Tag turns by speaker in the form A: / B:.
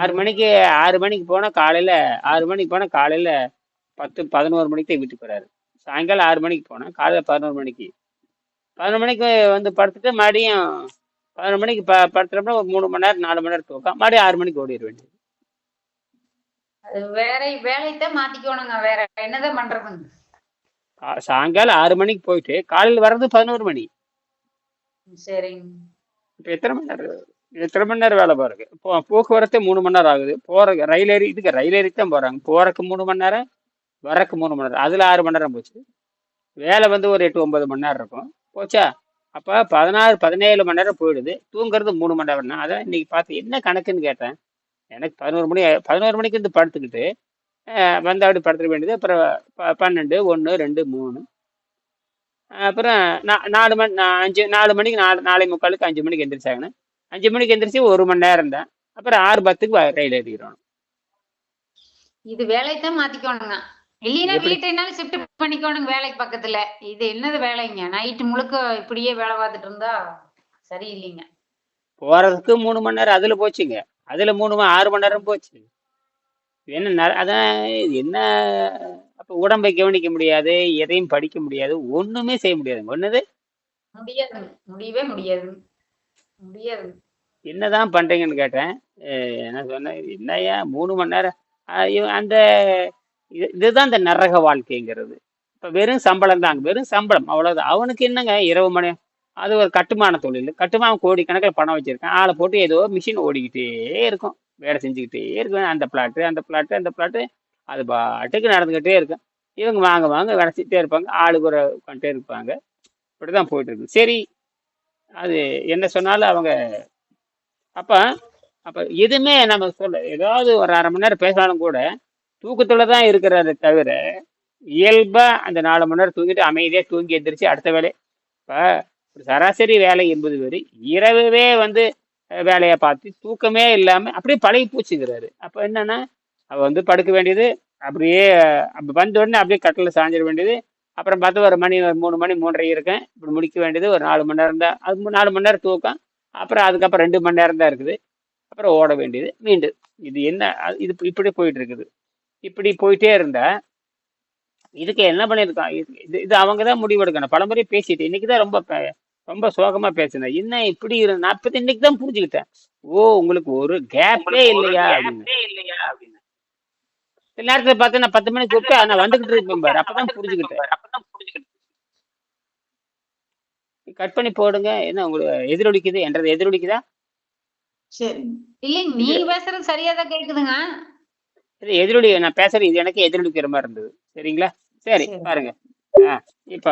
A: ஆறு மணிக்கு ஆறு மணிக்கு போனா காலையில ஆறு மணிக்கு போனா காலையில பத்து பதினோரு மணிக்கு தான் வீட்டுக்கு வராரு சாயங்காலம் ஆறு மணிக்கு போனா காலையில பதினோரு மணிக்கு. பதினொரு மணிக்கு வந்து படுத்துட்டு மறுபடியும் பதினொரு மணிக்கு ப படுத்துட்டோம்னா ஒரு மூணு மணி நேரம் நாலு மணி நேரம் தூக்கம். மறுபடியும் ஆறு மணிக்கு ஓடிட வேண்டியது.
B: அது வேற வேலையத்தான் மாத்திக்கணுங்க. வேற என்னதான் பண்றதுங்க?
A: சாயங்காலம் ஆறு மணிக்கு போயிட்டு காலையில் வர்றது பதினோரு மணி.
B: சரிங்க.
A: இப்போ எத்தனை மணி நேரம்? எத்தனை மணி நேரம் வேலை பாருங்க. இப்போ போக்குவரத்தே மூணு மணி நேரம் ஆகுது. போற ரயில் ஏறி இதுக்கு ரயில் ஏறி தான் போறாங்க. போறக்கு மூணு மணி நேரம் வரக்கு மூணு மணி நேரம். அதுல ஆறு மணி நேரம் போச்சு. வேலை வந்து ஒரு எட்டு ஒன்பது மணி நேரம் இருக்கும். போச்சா? அப்போ பதினாறு பதினேழு மணி நேரம் போயிடுது. தூங்குறது மூணு மணி நேரம்னா அதான் இன்னைக்கு பார்த்து என்ன கணக்குன்னு கேட்டேன். எனக்கு பதினோரு மணி பதினோரு மணிக்கு இருந்து படுத்துக்கிட்டு வந்து அப்படி படுத்துக்க வேண்டியது. அப்புறம் ப- பன்னெண்டு ஒன்று ரெண்டு மூணு. அப்புறம் நா- நாலு மணி அஞ்சு நாலு மணிக்கு நாலு நாலே முக்காலுக்கு அஞ்சு மணிக்கு எந்திரிச்சாங்கன்னு அஞ்சு மணிக்கு எந்திரிச்சு ஒரு மணி நேரம் தான். அப்புறம் ஆறு பத்துக்கு ரயில் ஏறிக்கிறோம்
B: இது வேலையத்தான் மாத்திக்கணுங்க. இல்லைன்னா என்னாலும் ஷிஃப்ட் பண்ணிக்கணுங்க வேலைக்கு பக்கத்துல. இது என்னது வேலைங்க? நைட்டு முழுக்க இப்படியே வேலை பார்த்துட்டு இருந்தா சரியில்லைங்க.
A: போறதுக்கு மூணு மணி நேரம் அதுல போச்சுங்க. அதுல மூணு மணி ஆறு மணி நேரம் போச்சு. என்ன அதான் என்ன அப்ப உடம்பை கவனிக்க முடியாது எதையும் படிக்க முடியாது ஒண்ணுமே செய்ய முடியாதுங்க. ஒண்ணுது
B: முடியாதுங்க. முடியவே முடியாதுங்க முடியாது.
A: என்னதான் பண்றீங்கன்னு கேட்டேன். என்ன சொன்னேன்? என்னய்யா மூணு மணி நேரம். அந்த இது இதுதான் இந்த நரக வாழ்க்கைங்கிறது. இப்போ வெறும் சம்பளம் தாங்க. வெறும் சம்பளம் அவ்வளோதான் அவனுக்கு என்னங்க? இரவு மணி அது ஒரு கட்டுமான தொழில். கட்டுமான கோடிக்கணக்கில் பணம் வச்சுருக்கேன். ஆளை போட்டு ஏதோ மிஷின் ஓடிக்கிட்டே இருக்கும். வேலை செஞ்சுக்கிட்டே இருக்கும். அந்த பிளாட்டு அந்த பிளாட்டு அந்த பிளாட்டு அது பாட்டுக்கு நடந்துக்கிட்டே இருக்கும். இவங்க வாங்க வாங்க விளைச்சிட்டே இருப்பாங்க. ஆளுக்கு ஒரு உட்காந்துட்டே இருப்பாங்க. இப்படிதான் போயிட்டு இருக்கு. சரி அது என்ன சொன்னாலும் அவங்க அப்போ அப்போ எதுவுமே நம்ம சொல்ல ஏதாவது ஒரு அரை மணி நேரம் பேசினாலும் கூட தூக்கத்தில் தான் இருக்கிறத தவிர இயல்பாக அந்த நாலு மணி நேரம் தூங்கிட்டு அமைதியாக தூங்கி எந்திரிச்சு அடுத்த வேலை. இப்போ ஒரு சராசரி வேலை என்பது வேறு இரவே வந்து வேலையை பார்த்து தூக்கமே இல்லாமல் அப்படியே பழகி போச்சுங்கிறாரு. அப்போ என்னன்னா அவள் வந்து படுக்க வேண்டியது அப்படியே அப்போ வந்த உடனே அப்படியே கட்டில் சாஞ்சிட வேண்டியது அப்புறம் பார்த்து ஒரு மணி ஒரு மூணு மணி மூன்றரை இருக்கேன் இப்படி முடிக்க வேண்டியது ஒரு நாலு மணி நேரம் தான். அது நாலு மணி நேரம் தூக்கம். அப்புறம் அதுக்கப்புறம் ரெண்டு மணி நேரம் தான் இருக்குது. அப்புறம் ஓட வேண்டியது மீண்டும். இது என்ன இது இப்படி போயிட்டு இருக்குது. இப்படி போயிட்டே இருந்தா இதுக்கு என்ன பண்ணியிருக்கான் இது இது அவங்க தான் முடிவெடுக்கணும் பலமுறை பேசிட்டு இன்னைக்கு தான் ரொம்ப ரொம்ப சோகமா பேசினேன். என்ன இப்படி இரு நான் இப்ப இன்னைக்கு தான் புரிஞ்சுக்கிட்டேன். ஓ உங்களுக்கு ஒரு கேப்பே இல்லையா அப்படின்னு. நேரத்துல பார்த்து நான் பத்து மணிக்கு கூப்பிட்டு நான் வந்துகிட்டு இருப்பேன் பாரு. அப்பதான் புரிஞ்சுக்கிட்டேன். கட் பண்ணி போடுங்க. என்ன உங்களுக்கு எதிரொலிக்குது? என்றது எதிரொலிக்குதா?
B: சரி. இல்லைங்க நீங்க பேசுறது சரியா தான் கேக்குதுங்க.
A: இது எதிரொலி நான் பேசுறது இது எனக்கு எதிரொலிக்கிற மாதிரி இருந்தது. சரிங்களா? சரி
B: சரி.
A: பாருங்க. ஆ இப்ப